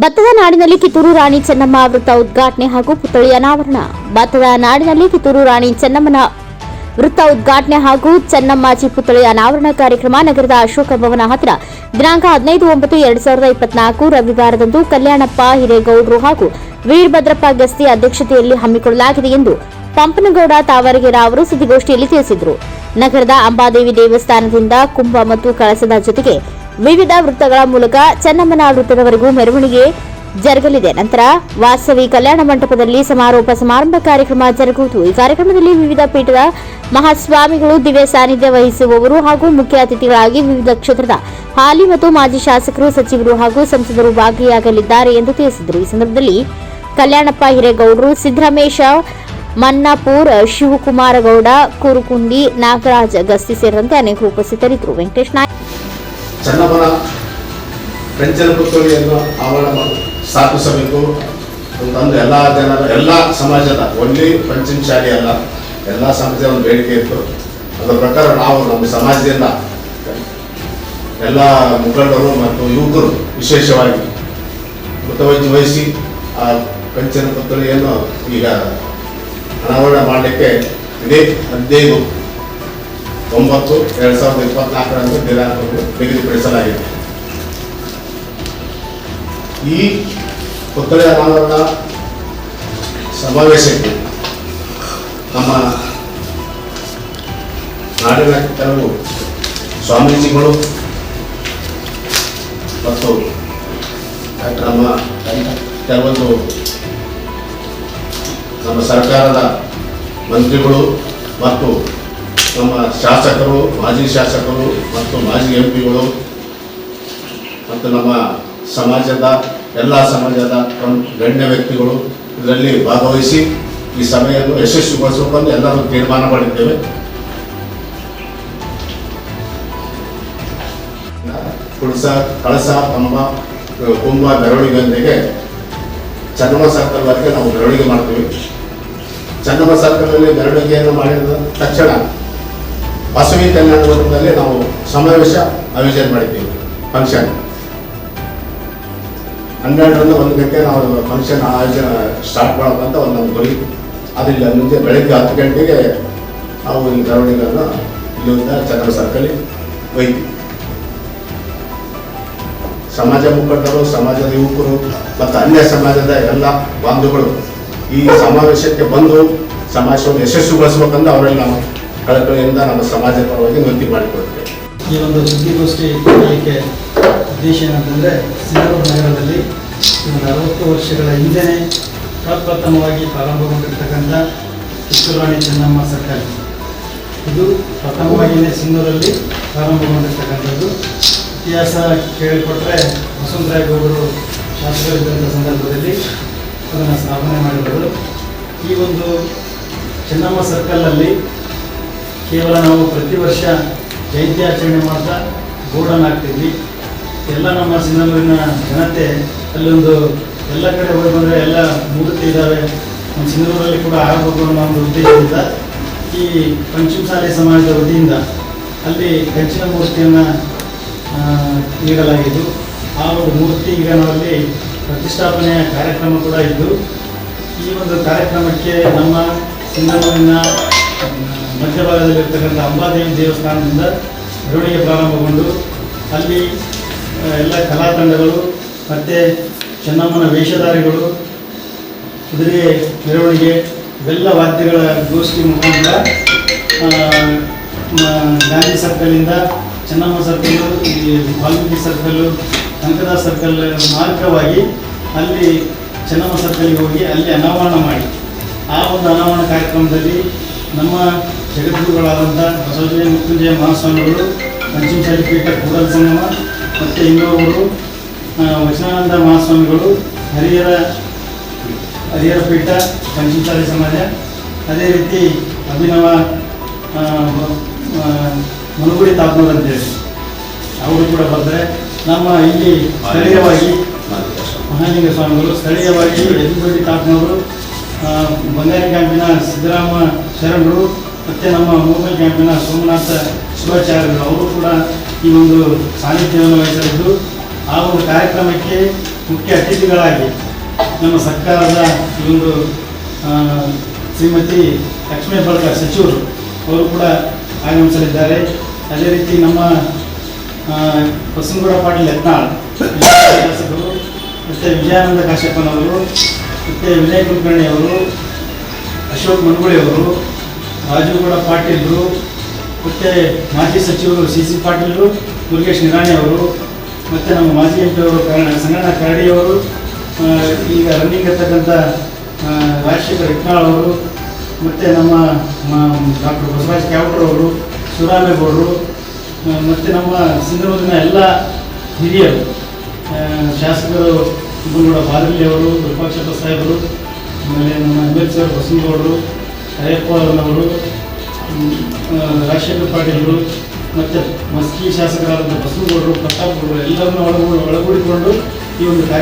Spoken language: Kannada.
ಭತ್ತದ ನಾಡಿನಲ್ಲಿ ಕಿತ್ತೂರು ರಾಣಿ ಚೆನ್ನಮ್ಮ ವೃತ್ತ ಉದ್ಘಾಟನೆ ಹಾಗೂ ಪುತ್ಥಳಿ ಅನಾವರಣ. ಭತ್ತದ ನಾಡಿನಲ್ಲಿ ಕಿತ್ತೂರು ರಾಣಿ ಚೆನ್ನಮ್ಮನ ವೃತ್ತ ಉದ್ಘಾಟನೆ ಹಾಗೂ ಚೆನ್ನಮ್ಮಾಜಿ ಪುತ್ಥಳಿ ಅನಾವರಣ ಕಾರ್ಯಕ್ರಮ ನಗರದ ಅಶೋಕ ಭವನ ಹತ್ತಿರ. ದಿನಾಂಕ ಹದಿನೈದು ಒಂಬತ್ತು ಎರಡ್ ಸಾವಿರದ ಇಪ್ಪತ್ನಾಲ್ಕು ರವಿವಾರದಂದು ಕಲ್ಯಾಣಪ್ಪ ಹಿರೇಗೌಡರು ಹಾಗೂ ವೀರಭದ್ರಪ್ಪ ಗಸ್ತಿ ಅಧ್ಯಕ್ಷತೆಯಲ್ಲಿ ಹಮ್ಮಿಕೊಳ್ಳಲಾಗಿದೆ ಎಂದು ಪಂಪನಗೌಡ ತಾವರಗೇರ ಅವರು ಸುದ್ದಿಗೋಷ್ಠಿಯಲ್ಲಿ ತಿಳಿಸಿದರು. ನಗರದ ಅಂಬಾದೇವಿ ದೇವಸ್ಥಾನದಿಂದ ಕುಂಭ ಮತ್ತು ಕಳಸದ ಜೊತೆಗೆ ವಿವಿಧ ವೃತ್ತಗಳ ಮೂಲಕ ಚೆನ್ನಮ್ಮನ ವೃತ್ತದವರೆಗೂ ಮೆರವಣಿಗೆ ಜರುಗಲಿದೆ. ನಂತರ ವಾಸವಿ ಕಲ್ಯಾಣ ಮಂಟಪದಲ್ಲಿ ಸಮಾರೋಪ ಸಮಾರಂಭ ಕಾರ್ಯಕ್ರಮ ಜರುಗುವುದು. ಈ ಕಾರ್ಯಕ್ರಮದಲ್ಲಿ ವಿವಿಧ ಪೀಠದ ಮಹಾಸ್ವಾಮಿಗಳು ದಿವ್ಯ ಸಾನ್ನಿಧ್ಯ ವಹಿಸುವವರು ಹಾಗೂ ಮುಖ್ಯ ಅತಿಥಿಗಳಾಗಿ ವಿವಿಧ ಕ್ಷೇತ್ರದ ಹಾಲಿ ಮತ್ತು ಮಾಜಿ ಶಾಸಕರು, ಸಚಿವರು ಹಾಗೂ ಸಂಸದರು ಭಾಗಿಯಾಗಲಿದ್ದಾರೆ ಎಂದು ತಿಳಿಸಿದರು. ಈ ಸಂದರ್ಭದಲ್ಲಿ ಕಲ್ಯಾಣಪ್ಪ ಹಿರೇಗೌಡರು, ಸಿದ್ದರಾಮೇಶ, ಮನ್ನಾಪುರ್, ಶಿವಕುಮಾರಗೌಡ, ಕುರುಕುಂಡಿ, ನಾಗರಾಜ್ ಗಸ್ತಿ ಸೇರಿದಂತೆ ಅನೇಕರು ಉಪಸ್ಥಿತರಿದ್ದರು. ವೆಂಕಟೇಶ್ ಚನ್ನಮ್ಮನ ಪೆಂಚನ ಪುತ್ಥಳಿಯನ್ನು ಆವರಣ ಸ್ಥಾಪಿಸಬೇಕು ಅಂತಂದು ಎಲ್ಲ ಜನರ, ಎಲ್ಲ ಸಮಾಜದ ಒನ್ಲಿ ಪಂಚಮ ಶಾಲೆ ಅಲ್ಲ ಎಲ್ಲ ಸಮಾಜದ ಒಂದು ಬೇಡಿಕೆ ಇತ್ತು. ಅದರ ಪ್ರಕಾರ ನಾವು ನಮ್ಮ ಸಮಾಜದಿಂದ ಎಲ್ಲ ಮುಖಂಡರು ಮತ್ತು ಯುವಕರು ವಿಶೇಷವಾಗಿ ಮುತವಜ್ಜಿ ವಹಿಸಿ ಆ ಪಂಚನ ಪುತ್ಥಳಿಯನ್ನು ಈಗ ಅನಾವರಣ ಮಾಡಲಿಕ್ಕೆ ಇದೇ. ಹದಿನೈದು ಒಂಬತ್ತು, ಎರಡು ಸಾವಿರದ ಇಪ್ಪತ್ನಾಲ್ಕರಂದು ದಿನಾಂಕವನ್ನು ನಿಗದಿಪಡಿಸಲಾಗಿದೆ. ಈ ಪುತ್ಥಳಿ ಅನಾವರಣ ಸಮಾವೇಶಕ್ಕೆ ನಮ್ಮ ನಾಡಿನ ಕೆಲವು ಸ್ವಾಮೀಜಿಗಳು ಮತ್ತು ನಮ್ಮ ಕೆಲವೊಂದು ನಮ್ಮ ಸರ್ಕಾರದ ಮಂತ್ರಿಗಳು ಮತ್ತು ನಮ್ಮ ಶಾಸಕರು, ಮಾಜಿ ಶಾಸಕರು ಮತ್ತು ಮಾಜಿ ಎಂ ಪಿಗಳು ಮತ್ತು ನಮ್ಮ ಸಮಾಜದ, ಎಲ್ಲ ಸಮಾಜದ ಗಣ್ಯ ವ್ಯಕ್ತಿಗಳು ಇದರಲ್ಲಿ ಭಾಗವಹಿಸಿ ಈ ಸಭೆಯನ್ನು ಯಶಸ್ವಿಗೊಳಿಸಬೇಕೆಂದು ಎಲ್ಲರೂ ತೀರ್ಮಾನ ಮಾಡಿದ್ದೇವೆ. ಕುಳಸ ಕಳಸ ಕಂಬ ಕುಂಭ ಮೆರವಣಿಗೆಯೊಂದಿಗೆ ಚನ್ನಮ್ಮ ಸರ್ಕಲ್ವರೆಗೆ ನಾವು ಮೆರವಣಿಗೆ ಮಾಡ್ತೀವಿ. ಚನ್ನಮ್ಮ ಸರ್ಕಲಲ್ಲಿ ಮೆರವಣಿಗೆಯನ್ನು ಮಾಡಿದ ತಕ್ಷಣ ಬಸವಿ ಕಲ್ಯಾಣ ಮಂಟಪದಲ್ಲಿ ನಾವು ಸಮಾವೇಶ ಆಯೋಜನೆ ಮಾಡಿದ್ದೀವಿ ಫಂಕ್ಷನ್ ಹನ್ನೆರಡರಿಂದ ಒಂದು ಗಂಟೆ ನಾವು ಫಂಕ್ಷನ್ ಆಯೋಜನೆ ಸ್ಟಾರ್ಟ್ ಮಾಡೋಕ್ಕಂತ ಒಂದು ನಮ್ಮ ಗುರಿ. ಅದಿಲ್ಲ ಮುಂಚೆ ಬೆಳಗ್ಗೆ ಹತ್ತು ಗಂಟೆಗೆ ನಾವು ಈ ಮೆರವಣಿಗೆಯನ್ನು ಇಲ್ಲಿಂದ ಚಂದ್ರ ಸರ್ಕಲ್ಲಿ ಒಯ್ತೀವಿ ಸಮಾಜ ಮುಖಂಡರು ಸಮಾಜದ ಯುವಕರು ಮತ್ತು ಅನ್ಯ ಸಮಾಜದ ಎಲ್ಲ ಬಾಂಧುಗಳು ಈ ಸಮಾವೇಶಕ್ಕೆ ಬಂದು ಸಮಾಜವನ್ನು ಯಶಸ್ವಿಗೊಳಿಸಬೇಕಂತ ಅವರಲ್ಲಿ ನಾವು ಕಳಕಳಿಯಿಂದ ನಮ್ಮ ಸಮಾಜ ಪರವಾಗಿ ವಿನಂತಿ ಮಾಡಿಕೊಡ್ತೇವೆ ಈ ಒಂದು ಸುದ್ದಿಗೋಷ್ಠಿ ಆಯ್ಕೆ ಉದ್ದೇಶ ಏನಂತಂದರೆ ಸಿಂಧೂರು ನಗರದಲ್ಲಿ ಒಂದು ಅರವತ್ತು ವರ್ಷಗಳ ಹಿಂದೆಯೇ ಪ್ರಪ್ರಥಮವಾಗಿ ಪ್ರಾರಂಭಗೊಂಡಿರ್ತಕ್ಕಂಥ ಕಿತ್ತೂರಾಣಿ ಚೆನ್ನಮ್ಮ ಸರ್ಕಾರಿ ಇದು ಪ್ರಥಮವಾಗಿಯೇ ಸಿಂಗೂರಲ್ಲಿ ಪ್ರಾರಂಭಗೊಂಡಿರ್ತಕ್ಕಂಥದ್ದು. ಇತಿಹಾಸ ಕೇಳಿಕೊಟ್ರೆ ವಸುಂಧರಾಯ್ ಗೌಡರು ಶಾಸಕರಿದ್ದಂಥ ಸಂದರ್ಭದಲ್ಲಿ ಅದನ್ನು ಸ್ಥಾಪನೆ ಮಾಡಿರೋದು ಈ ಒಂದು ಚೆನ್ನಮ್ಮ ಸರ್ಕಲಲ್ಲಿ ಕೇವಲ ನಾವು ಪ್ರತಿ ವರ್ಷ ಜಯಂತ್ಯಾಚರಣೆ ಮಾಡ್ತಾ ಗೋಡನ್ ಹಾಕ್ತಿದ್ವಿ. ಎಲ್ಲ ನಮ್ಮ ಸಿಂಧನೂರಿನ ಜನತೆ ಅಲ್ಲೊಂದು ಎಲ್ಲ ಕಡೆ ಹೋಗಿ ಬಂದರೆ ಎಲ್ಲ ಮೂರ್ತಿ ಇದ್ದಾವೆ ನಮ್ಮ ಸಿಂಧನೂರಲ್ಲಿ ಕೂಡ ಆಗಬೇಕು ಅನ್ನೋ ಒಂದು ಉದ್ದೇಶದಿಂದ ಈ ಪಂಚಮಸಾಲಿ ಸಮಾಜದ ವತಿಯಿಂದ ಅಲ್ಲಿ ಕಂಚಿನ ಮೂರ್ತಿಯನ್ನು ನೀಡಲಾಗಿದ್ದು. ಆ ಒಂದು ಮೂರ್ತಿ ಈಗ ನಾವಲ್ಲಿ ಪ್ರತಿಷ್ಠಾಪನೆಯ ಕಾರ್ಯಕ್ರಮ ಕೂಡ ಇದ್ದು, ಈ ಒಂದು ಕಾರ್ಯಕ್ರಮಕ್ಕೆ ನಮ್ಮ ಸಿಂಧನೂರಿನ ಮಧ್ಯಭಾಗದಲ್ಲಿರ್ತಕ್ಕಂಥ ಅಂಬಾದೇವಿ ದೇವಸ್ಥಾನದಿಂದ ಮೆರವಣಿಗೆ ಪ್ರಾರಂಭಗೊಂಡು ಅಲ್ಲಿ ಎಲ್ಲ ಕಲಾ ತಂಡಗಳು ಮತ್ತು ಚೆನ್ನಮ್ಮನ ವೇಷಧಾರಿಗಳು, ಕುದುರೆ ಮೆರವಣಿಗೆ ಇವೆಲ್ಲ ವಾದ್ಯಗಳ ಗೋಷ್ಠಿ ಮುಖಾಂತರ ಗಾಂಧಿ ಸರ್ಕಲಿಂದ ಚೆನ್ನಮ್ಮ ಸರ್ಕಲ್ಲು ಈ ವಾಲ್ಮೀಕಿ ಸರ್ಕಲ್ಲು ಕನಕದಾಸ್ ಸರ್ಕಲ್ ಮಾರ್ಗವಾಗಿ ಅಲ್ಲಿ ಚೆನ್ನಮ್ಮ ಸರ್ಕಲ್ಗೆ ಹೋಗಿ ಅಲ್ಲಿ ಅನಾವರಣ ಮಾಡಿ. ಆ ಒಂದು ಅನಾವರಣ ಕಾರ್ಯಕ್ರಮದಲ್ಲಿ ನಮ್ಮ ಜಗದ್ಗುರುಗಳಾದಂಥ ಬಸವಜಯ ಮೃತ್ಯುಂಜಯ ಮಹಾಸ್ವಾಮಿಗಳು ಪಂಚಮ ಸರ್ಟಿಫಿಕೇಟ್ ಕೂಡಲ ಸಂಗಮ ಮತ್ತು ಇನ್ನೊಬ್ಬರು ವಚನಾನಂದ ಮಹಾಸ್ವಾಮಿಗಳು, ಹರಿಹರ ಹರಿಹರ ಪೀಠ, ಪಂಚಮಸಾಲಿ ಸಮಾಜ. ಅದೇ ರೀತಿ ಅಭಿನವ ಮುನುಗುಡಿ ತಾಪ್ನೂರು ಅಂತೇಳಿ. ಅವರು ಕೂಡ ಬರ್ತಾರೆ ನಮ್ಮ ಇಲ್ಲಿ ಸ್ಥಳೀಯವಾಗಿ ಮಹಾಲಿಂಗ ಸ್ವಾಮಿಗಳು ಸ್ಥಳೀಯವಾಗಿ ಯದುಬಡ್ಡಿ ತಾಪ್ನವರು ಬಂಗಾರಿ ಕ್ಯಾಂಪಿನ ಸಿದ್ದರಾಮ ಶರಣರು ಮತ್ತು ನಮ್ಮ ಮೂಗಲ್ ಕ್ಯಾಂಪಿನ ಸೋಮನಾಥ ಶಿವಾಚಾರ್ಯರು ಅವರು ಕೂಡ ಈ ಒಂದು ಸಾನ್ನಿಧ್ಯವನ್ನು ವಹಿಸಲಿದ್ದು ಆ ಒಂದು ಕಾರ್ಯಕ್ರಮಕ್ಕೆ ಮುಖ್ಯ ಅತಿಥಿಗಳಾಗಿ ನಮ್ಮ ಸರ್ಕಾರದ ಈ ಒಂದು ಶ್ರೀಮತಿ ಲಕ್ಷ್ಮೀ ಬಳಕ ಸಚಿವರು ಅವರು ಕೂಡ ಆಗಮಿಸಲಿದ್ದಾರೆ. ಅದೇ ರೀತಿ ನಮ್ಮ ಆ, ಬಸವನಗೌಡ ಪಾಟೀಲ್ ಯತ್ನಾಳ್ ಶಾಸಕರು ಮತ್ತು ವಿಜಯಾನಂದ ಕಾಶ್ಯಪ್ಪನವರು ಮತ್ತು ವಿನಯ್ ಕುಲಕರ್ಣಿ ಅವರು ಅಶೋಕ್ ಮನ್ಗುಳಿ ರಾಜುಗೌಡ ಪಾಟೀಲ್ರು, ಮತ್ತು ಮಾಜಿ ಸಚಿವರು ಸಿ ಸಿ ಪಾಟೀಲ್ರು, ಮುರುಗೇಶ್ ನಿರಾಣಿ ಅವರು, ಮತ್ತು ನಮ್ಮ ಮಾಜಿ ಎಂ ಪಿ ಅವರು ಕರ್ಣ ಸಂಗಣ್ಣ ಕರಡಿಯವರು ಈಗ ರನ್ನಿಂಗ್ ಇರ್ತಕ್ಕಂಥ ರಾಜಶೇಖರ್ ಇಟ್ನಾಳ್ ಅವರು, ಮತ್ತು ನಮ್ಮ ಡಾಕ್ಟರ್ ಬಸವರಾಜ್ ಕ್ಯಾವಟ್ರ್ ಅವರು ಸುರಾಮೇಗೌಡರು ಮತ್ತು ನಮ್ಮ ಸಿಂಧನೂರಿನ ಎಲ್ಲ ಹಿರಿಯರು ಶಾಸಕರು ಬಾದಲಿ ಅವರು ವಿಪಕ್ಷಪ್ಪ ಸಾಹೇಬರು, ಆಮೇಲೆ ನಮ್ಮ ಎಂ ಎಲ್ ಸಿ ಅವರು ಬಸವನಗೌಡರು ಅಯ್ಯಪ್ಪ ಅವರವರು ರಾಜಶೇಖರ್ ಪಾಟೀಲರು ಮತ್ತು ಮಸ್ಕಿ ಶಾಸಕರಾದಂಥ ಬಸವಗೌಡರು, ಪ್ರತಾಪ್ ಗೌಡರು ಎಲ್ಲರನ್ನೂ ಒಳಗೂಡಿ ಒಳಗೂಡಿಕೊಂಡು ಈ ಒಂದು ಕಾರ್ಯಕ್ರಮ